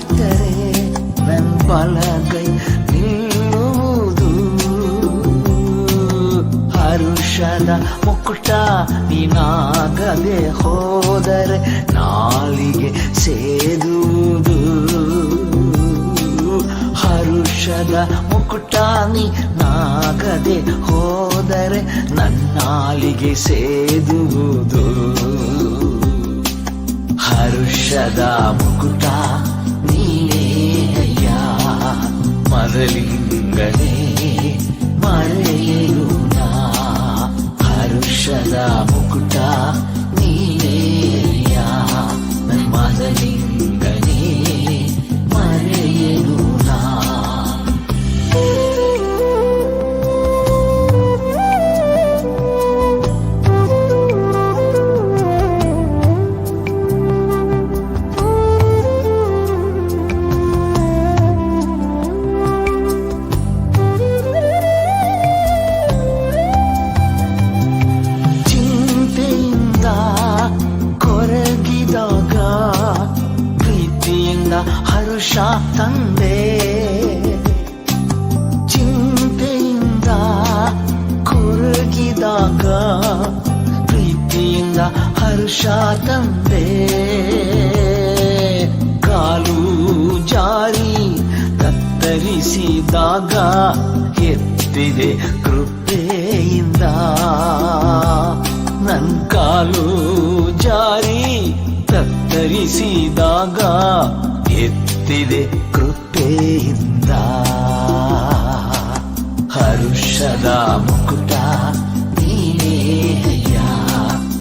ಕಾಲಿಟ್ಟರೆ ನನ್ ಬಲಗೈ ನಿಲ್ಲುವುದು. ಹರುಷದ ಮುಕುಟ ನೀನಾಗದೆ ಹೋದರೆ ನಾಲಿಗೆ ಸೇದುವುದು. ಹರುಷದ ಮುಕುಟ ನಾಗದೆ ಹೋದರೆ ನನ್ನಾಲಿಗೆ ಸೇದುವುದು. ಹರುಷದ ಮುಕುಟ ಮೊದಲಿಂಗನೇ ಮರೆಯಲು ನಾ ಹರುಷದ ಮುಕುಟ ನೀನೇ ಹರುಷ ತಂದೆ. ಚಿಂತೆಯಿಂದ ಕುರುಗಿದಾಗ, ಪ್ರೀತಿಯಿಂದ ಹರುಷ ತಂದೆ. ಕಾಲು ಜಾರಿ ಕತ್ತರಿಸಿದಾಗ, ಎತ್ತಿದೆ ಕೃಪೆಯಿಂದ. ನನ್ ಕಾಲು ಜಾರಿ ಕತ್ತರಿಸಿದಾಗ ಎತ್ತಿದೆ ಕೃಪೆಯಿಂದ ಹರುಷದ ಮುಕುಟ